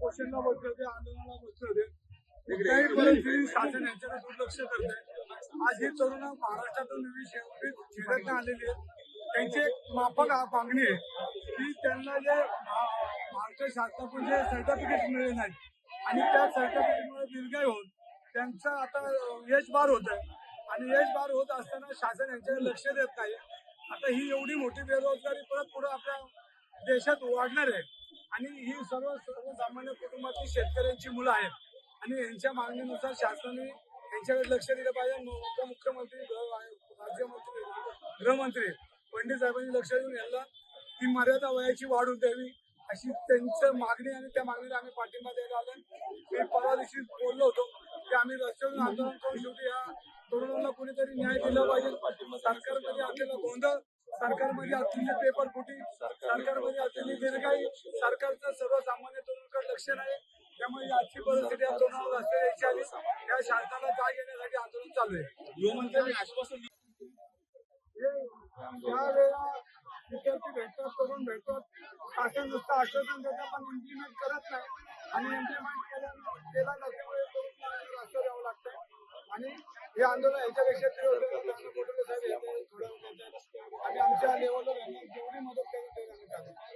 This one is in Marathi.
उपोषणला बसले होते आंदोलनाला बसले होते कुठल्याही परिस्थितीत शासन यांच्याकडे दुर्लक्ष करते आज ही तरुण महाराष्ट्रातून खेड्यात आलेली आहेत. त्यांची एक माफक मागणी आहे की त्यांना जे महा- महाराष्ट्र शासनाकडून जे सर्टिफिकेट मिळले नाहीत आणि त्या सर्टिफिकेटमुळे दीर्घाय होऊन त्यांचं आता यश बार होत आहे. आणि यश बार होत असताना शासन यांच्याकडे लक्ष देत नाही. आता ही एवढी मोठी बेरोजगारी परत पुढे आपल्या देशात वाढणार आहे. आणि ही सर्व सर्वसामान्य कुटुंबातील शेतकऱ्यांची मुलं आहेत. आणि यांच्या मागणीनुसार शासनाने यांच्याकडे लक्ष दिलं पाहिजे. उपमुख्यमंत्री गृह- राज्यमंत्री गृहमंत्री पंडित साहेबांनी लक्ष देऊन यांना ती मर्यादा वयाची वाढ द्यावी अशी त्यांचं मागणी आणि त्या मागणीला आम्ही पाठिंबा द्यायला आलो मी परवा दिवशी बोललो होतो की आम्ही रस्त्यावरून आंदोलन करून शेवटी या तरुणांना कुणीतरी न्याय दिला पाहिजे. सरकारमध्ये असलेला गोंधळ सरकारमध्ये असलेली पेपर फुटी सरकारमध्ये असलेली दीर्घाई आरक्षण आहे. त्यामुळे ही आजची परिस्थिती आंदोलन असल्याची आली या शासनाला जाग येण्यासाठी आंदोलन चालू आहे. गृहमंत्र्यांनी आश्वासन त्यावेळेला विद्यार्थी भेटतात करून भेटतात शासन नुसतं आश्वासन देतात पण इम्प्लिमेंट करत नाही. आणि इम्प्लिमेंट केलं केला नसल्यामुळे तरुणांना द्यावं यावं लागतंय. आणि हे आंदोलन याच्यापेक्षा तीव्र होतं. आम्ही साहेब येते, थोड्या आम्ही आमच्या लेवलवर यांना जेवढी मदत करून तेवढी आम्ही